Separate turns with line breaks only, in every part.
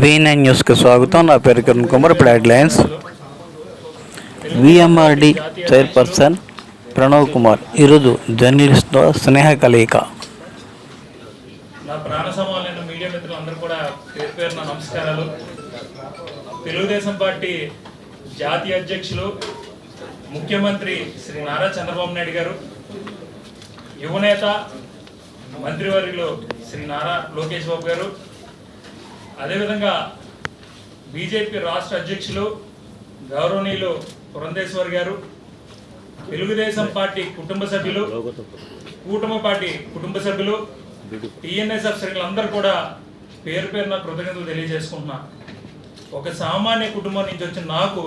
వి న్యూస్కి స్వాగతం. నా పేరు కిరణ్ కుమార్. ఇప్పుడు headlines. VMRD chairperson Pranav Kumar. ఈరోజు జర్నలిస్ట్తో స్నేహ కలయిక.
నా ప్రాణ సమానమైన మీడియా మిత్రులందరూ కూడా పేరు పేరున నమస్కారాలు. తెలుగుదేశం పార్టీ జాతీయ అధ్యక్షులు ముఖ్యమంత్రి శ్రీ నారా చంద్రబాబు నాయుడు గారు యువనేత మంత్రివర్యులు శ్రీ నారా లోకేష్ బాబు గారు అదేవిధంగా బీజేపీ రాష్ట్ర అధ్యక్షులు గౌరవనీయులు పురంధేశ్వర్ గారు తెలుగుదేశం పార్టీ కుటుంబ సభ్యులు కూటమి పార్టీ కుటుంబ సభ్యులు టీఎన్ఎస్ఎఫ్ శ్రేణులందరూ కూడా పేరు పేరున కృతజ్ఞతలు తెలియజేసుకుంటున్నా ఒక సామాన్య కుటుంబం నుంచి వచ్చిన నాకు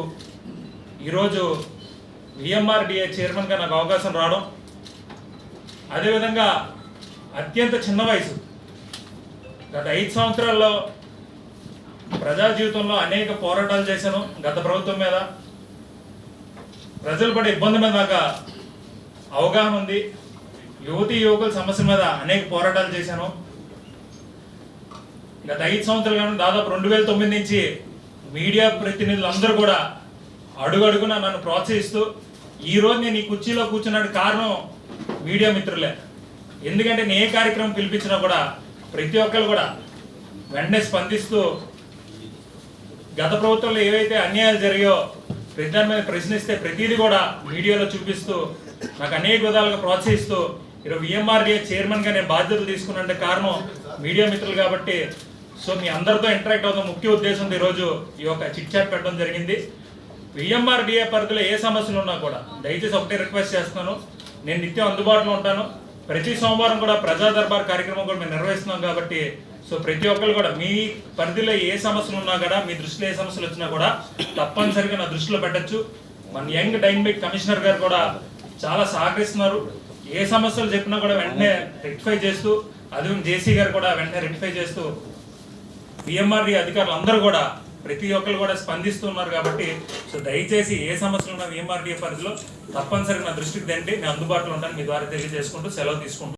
ఈరోజు విఎంఆర్డిఏ చైర్మన్గా నాకు అవకాశం రావడం అదేవిధంగా అత్యంత చిన్న వయసు గత ఐదు సంవత్సరాల్లో ప్రజా జీవితంలో అనేక పోరాటాలు చేశాను గత ప్రభుత్వం మీద. ప్రజలు పడే ఇబ్బంది మీద నాకు అవగాహన ఉంది. యువతి యువకుల సమస్య మీద అనేక పోరాటాలు చేశాను. గత ఐదు సంవత్సరాలు దాదాపు రెండు వేల తొమ్మిది నుంచి మీడియా ప్రతినిధులందరూ కూడా అడుగడుగున నన్ను ప్రోత్సహిస్తూ ఈ రోజు నేను ఈ కుర్చీలో కూర్చున్నాడు కారణం మీడియా మిత్రులే. ఎందుకంటే నేను ఏ కార్యక్రమం పిలిపించినా కూడా ప్రతి ఒక్కరు కూడా వెంటనే స్పందిస్తూ గత ప్రభుత్వంలో ఏవైతే అన్యాయాలు జరిగాయో ప్రతి దాని మీద ప్రశ్నిస్తే ప్రతిదీ కూడా మీడియాలో చూపిస్తూ నాకు అనేక విధాలుగా ప్రోత్సహిస్తూ ఈరోజు విఎంఆర్డీఏ చైర్మన్గా నేను బాధ్యతలు తీసుకున్నంటే కారణం మీడియా మిత్రులు కాబట్టి సో మీ అందరితో ఇంటరాక్ట్ అవుతున్న ముఖ్య ఉద్దేశంతో ఈరోజు ఈ యొక్క చిట్ చాట్ పెట్టడం జరిగింది. విఎంఆర్డిఏ పరిధిలో ఏ సమస్యలు ఉన్నా కూడా దయచేసి ఒకటే రిక్వెస్ట్ చేస్తున్నాను. నేను నిత్యం అందుబాటులో ఉంటాను. ప్రతి సోమవారం కూడా ప్రజా దర్బార్ కార్యక్రమం కూడా మేము నిర్వహిస్తున్నాం కాబట్టి సో ప్రతి ఒక్కరు కూడా మీ పరిధిలో ఏ సమస్యలు ఉన్నా కూడా మీ దృష్టిలో ఏ సమస్యలు వచ్చినా కూడా తప్పనిసరిగా నా దృష్టిలో పెట్టచ్చు. మన యంగ్ డైనమిక్ కమిషనర్ గారు కూడా చాలా సహకరిస్తున్నారు. ఏ సమస్యలు చెప్పినా కూడా వెంటనే రెక్టిఫై చేస్తూ అది జేసీ గారు కూడా వెంటనే రెక్టిఫై చేస్తూ పిఎంఆర్డి అధికారులు అందరూ కూడా ప్రతి ఒక్కరు కూడా స్పందిస్తున్నారు కాబట్టి సో దయచేసి ఏ సమస్యలు ఉన్న విఎంఆర్డీఏ పరిధిలో తప్పనిసరిగా నా దృష్టికి తండి నేను అందుబాటులో ఉంటాను మీ ద్వారా తెలియజేసుకుంటూ సెలవు తీసుకుంటాను